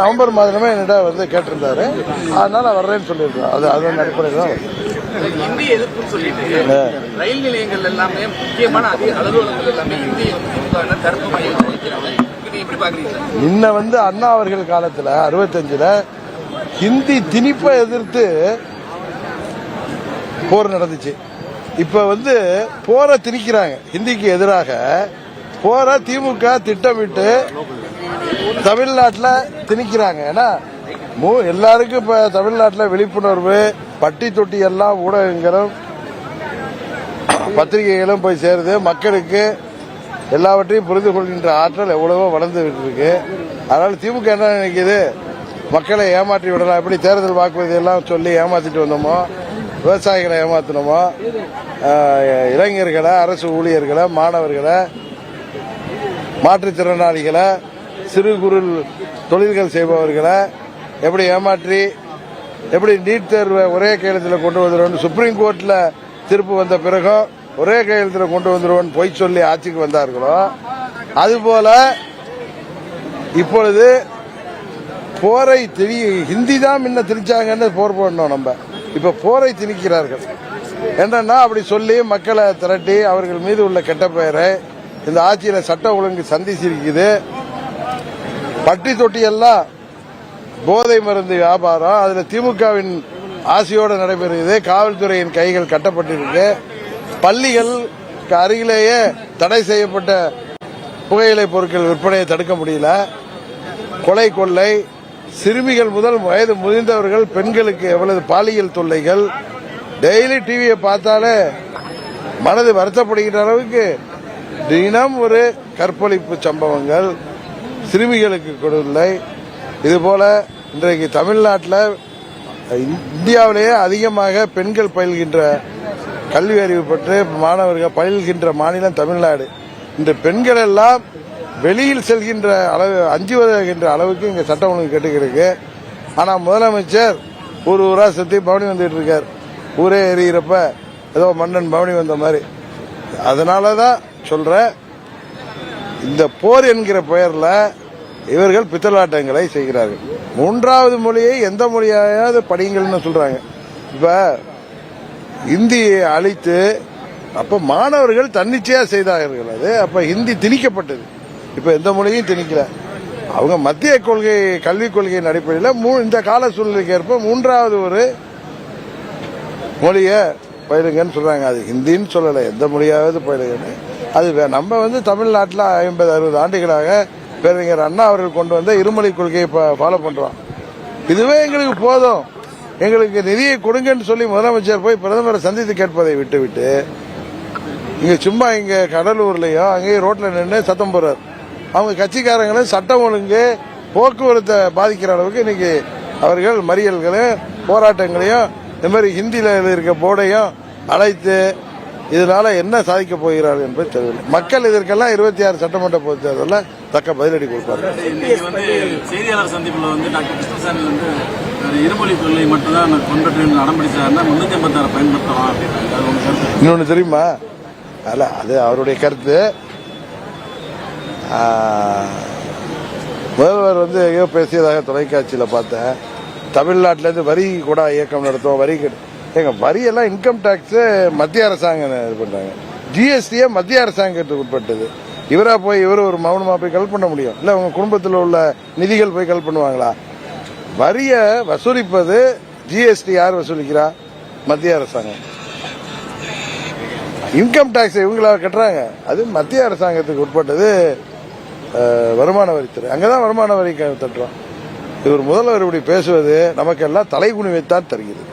November மாதமே என்னிடம் வந்து கேட்டிருந்தாரு. அதனால வர்றேன்னு சொல்லியிருக்கோம் அது அதன் அடிப்படையில் தான். இந்தி எதிர்ப்புன்னு சொல்லிட்டு ரயில் நிலையங்கள் எல்லாமே முக்கியமான அதிக அலுவலகங்கள் எல்லாமே இந்தி தடுப்பு மையம் முன்ன வந்து அண்ணா அவர்கள் காலத்துல அறுபத்தஞ்சுல ஹிந்தி திணிப்பை எதிர்த்து போர் நடந்துச்சு. இப்ப வந்து போரை திணிக்கிறாங்க. ஹிந்திக்கு எதிராக போரை திமுக திட்டமிட்டு தமிழ்நாட்டில் திணிக்கிறாங்க. ஏன்னா மு- எல்லாருக்கும் இப்ப தமிழ்நாட்டில் விழிப்புணர்வு பட்டி தொட்டி எல்லாம் ஊடகங்களும் பத்திரிகைகளும் போய் சேருது. மக்களுக்கு எல்லாவற்றையும் புரிந்து கொள்கின்ற ஆற்றல் எவ்வளவோ வளர்ந்து இருக்கு அதனால திமுக என்ன நினைக்குது? மக்களை ஏமாற்றி விடலாம். எப்படி தேர்தல் வாக்குறுதி எல்லாம் சொல்லி ஏமாத்திட்டு வந்தோமோ விவசாயிகளை ஏமாத்தினோமோ இளைஞர்களை அரசு ஊழியர்களை மாணவர்களை மாற்றுத்திறனாளிகளை சிறு குறு தொழில்கள் செய்பவர்களை எப்படி ஏமாற்றி எப்படி நீட் தேர்வை ஒரே கையெழுத்தில் கொண்டு வந்துடுவோம் சுப்ரீம் கோர்ட்டில் தீர்ப்பு வந்த பிறகும் ஒரே கையெழுத்தில் கொண்டு வந்துடுவோம் பொய் சொல்லி ஆட்சிக்கு வந்தார்களோ அதுபோல இப்பொழுது போரை திணி ஹிந்தி தான் முன்ன திணிச்சாங்கன்னு போர் போடணும் நம்ம. இப்ப போரை திணிக்கிறார்கள். என்னன்னா அப்படி சொல்லி மக்களை திரட்டி அவர்கள் மீது உள்ள கெட்ட பெயரை இந்த ஆட்சியில சட்ட ஒழுங்கு சந்திச்சிருக்குது பட்டி தொட்டி எல்லாம் போதை மருந்து வியாபாரம். அதுல திமுகவின் ஆசையோடு நடைபெறுகிறது. காவல்துறையின் கைகள் கட்டப்பட்டிருக்கு. பள்ளிகள் அருகிலேயே தடை செய்யப்பட்ட புகையிலை பொருட்கள் விற்பனையை தடுக்க முடியல. கொலை கொள்ளை சிறுமிகள் முதல் வயது முதிர்ந்தவர்கள் பெண்களுக்கு எவ்வளவு பாலியல் தொல்லைகள். டெய்லி டிவியை பார்த்தாலே மனது வருத்தப்படுகின்ற அளவுக்கு தினம் ஒரு கற்பழிப்பு சம்பவங்கள். சிறுமிகளுக்கு கொடுலை இதுபோல இன்றைக்கு தமிழ்நாட்டில் இந்தியாவிலேயே அதிகமாக பெண்கள் பயில்கின்ற கல்வி அறிவு பெற்று மாணவர்கள் பயில்கின்ற மாநிலம் தமிழ்நாடு. இந்த பெண்கள் எல்லாம் வெளியில் செல்கின்ற அளவு அஞ்சுவதுகின்ற அளவுக்கு இங்கே சட்டம் ஒழுங்கு கெட்டுக்கிருக்கு. ஆனால் முதலமைச்சர் ஊர் ஊரா சுற்றி பவனி வந்துட்டு இருக்கார். ஊரே எறிகிறப்ப ஏதோ மன்னன் பவனி வந்த மாதிரி. அதனாலதான் சொல்கிறேன் இந்த போர் என்கிற பெயரில் இவர்கள் பித்தலாட்டங்களை செய்கிறார்கள். மூன்றாவது மொழியை எந்த மொழியாவது படிங்கள்னு சொல்றாங்க. இப்ப இந்தியை அழித்து அப்ப மாணவர்கள் தன்னிச்சையா செய்தார்கள். அது அப்ப ஹிந்தி திணிக்கப்பட்டது. இப்ப எந்த மொழியும் திணிக்கல. அவங்க மத்திய கொள்கை கல்விக் கொள்கையின் அடிப்படையில் இந்த கால சூழ்நிலைக்கு ஏற்ப மூன்றாவது ஒரு மொழியை பயிலுங்கன்னு சொல்றாங்க. அது ஹிந்தின்னு சொல்லலை. எந்த மொழியாவது பயிலுங்கன்னு. அது வே- நம்ம வந்து தமிழ்நாட்டில் ஐம்பது அறுபது ஆண்டுகளாக பேரறிஞர் அண்ணா அவர்கள் கொண்டு வந்த இருமொழி கொள்கையை ஃபாலோ பண்றோம். இதுவே எங்களுக்கு போதும். எங்களுக்கு நிதியை கொடுங்கன்னு சொல்லி முதலமைச்சர் போய் பிரதமரை சந்தித்து கேட்பதை விட்டுவிட்டு இங்க சும்மா இங்க கடலூர்லயும் அங்கேயும் ரோட்ல நின்று சத்தம் போடுறாரு. அவங்க கட்சிக்காரங்களும் சட்டம் ஒழுங்கு போக்குவரத்தை பாதிக்கிற அளவுக்கு இன்னைக்கு அவர்கள் மறியல்களையும் போராட்டங்களையும் இந்த மாதிரி ஹிந்தியில் இருக்க போர்டையும் அழைத்து இதனால என்ன சாதிக்க போகிறார்கள் என்பது தெரியவில்லை மக்கள் இதற்கெல்லாம் இருபத்தி ஆறு சட்டமன்ற பொதுத் தேர்தலில் தக்க பதிலடி வந்து செய்தியாளர் சந்திப்புல வந்து டாக்டர் கிருஷ்ணசாமி வந்து ஒரு இருமொழி கொள்கை மட்டும்தான் கொண்டுட்டு நடம்பிடிச்சாருன்னா முன்னூத்தி ஐம்பத்தாறு பயன்படுத்தலாம் இன்னொன்று தெரியுமா? அல்ல அது அவருடைய கருத்து. முதல்வர் வந்து எங்கேயோ பேசியதாக தொலைக்காட்சியில் பார்த்தேன். தமிழ்நாட்டிலேருந்து வரி கூட இயக்கம் நடத்துவோம் வரி எங்க ஏங்க வரியெல்லாம் இன்கம் டேக்ஸ் மத்திய அரசாங்கம் இது பண்றாங்க. ஜிஎஸ்டியே மத்திய அரசாங்கத்துக்கு உட்பட்டது. இவரா போய் இவர் ஒரு மௌனமா போய் கல் பண்ண முடியும். இல்ல உங்க குடும்பத்தில் உள்ள நிதிகள் போய் கல் பண்ணுவாங்களா? வரிய வசூலிப்பது ஜிஎஸ்டி யார் வசூலிக்கிறா? மத்திய அரசாங்கம். இன்கம் டாக்ஸ் இவங்களா கட்டுறாங்க. அது மத்திய அரசாங்கத்துக்கு உட்பட்டது வருமான வரித்துறை. அங்கதான் வருமான வரி தட்டுறோம். இவர் முதல்வர் இப்படி பேசுவது நமக்கெல்லாம் தலைகுனிவைத்தான் தருகிறது.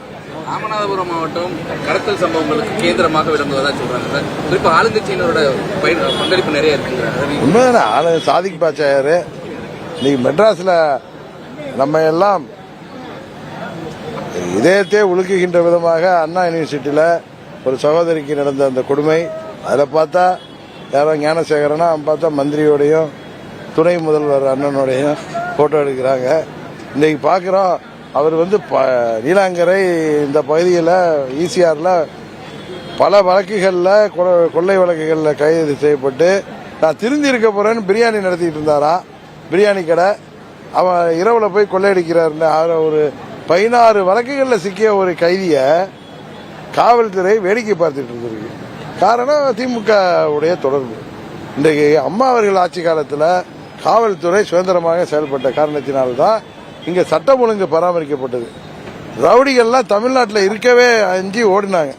ராமநாதபுரம் மாவட்டம் கடத்தல் சம்பவங்களுக்கு கேந்திரமாக விளங்குவதா சொல்றாங்க சார். குறிப்பா ஆளுங்கட்சியினரோட பங்களிப்பு நிறைய இருக்குங்க அதை உண்மைதானே? ஆளு சாதிக் பாச்சாயர் இன்னைக்கு மெட்ராஸ்ல நம்ம எல்லாம் இதயத்தை உலுக்குகின்ற விதமாக அண்ணா யூனிவர்சிட்டியில ஒரு சகோதரிக்கு நடந்த அந்த கொடுமை. அதில் பார்த்தா யாரோ ஞானசேகரனா அவன் பார்த்தா மந்திரியோடையும் துணை முதல்வர் அண்ணனோடையும் போட்டோ எடுக்கிறாங்க. இன்னைக்கு பார்க்குறோம் அவர் வந்து ப- நீலாங்கரை இந்த பகுதியில் ஈசிஆரில் பல வழக்குகளில் கொள்ளை வழக்குகளில் கைது செய்யப்பட்டு நான் திருந்தி இருக்க போறேன்னு பிரியாணி நடத்திட்டு இருந்தாரா? பிரியாணி கடை. அவன் இரவுல போய் கொள்ளையடிக்கிறாருன்னு அவர் ஒரு பதினாறு வழக்குகளில் சிக்கிய ஒரு கைதிய காவல்துறை வேடிக்கை பார்த்துட்டு இருந்திருக்கு. காரணம் திமுக உடைய தொடர்பு. இன்றைக்கு அம்மா அவர்கள் ஆட்சி காலத்தில் காவல்துறை சுதந்திரமாக செயல்பட்ட காரணத்தினால்தான் இங்க சட்டம் ஒழுங்கு பராமரிக்கப்பட்டது. ரவுடிகள்லாம் தமிழ்நாட்டில் இருக்கவே அஞ்சு ஓடினாங்க.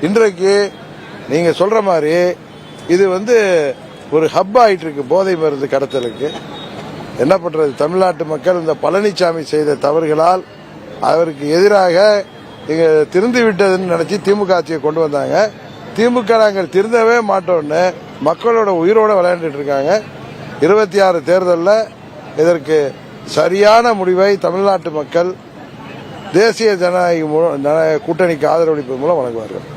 இன்றைக்கு நீங்க சொல்ற மாதிரி இது வந்து ஒரு ஹப் ஆயிட்டு இருக்கு போதை மருந்து கடத்தலுக்கு. என்ன பண்றது? தமிழ்நாட்டு மக்கள் இந்த பழனிசாமி செய்த தவறுகளால் அவருக்கு எதிராக இங்க திருந்து விட்டதுன்னு நினைச்சு திமுக ஆட்சியை கொண்டு வந்தாங்க. திமுக நாங்கள் திருந்தவே மாட்டோம்னு மக்களோட உயிரோட விளையாண்டுட்டு இருக்காங்க. இருபத்தி ஆறு தேர்தலில் இதற்கு சரியான முடிவை தமிழ்நாட்டு மக்கள் தேசிய ஜனநாயக மூலம் கூட்டணிக்கு ஆதரவளிப்பது மூலம் வழங்குவார்கள்.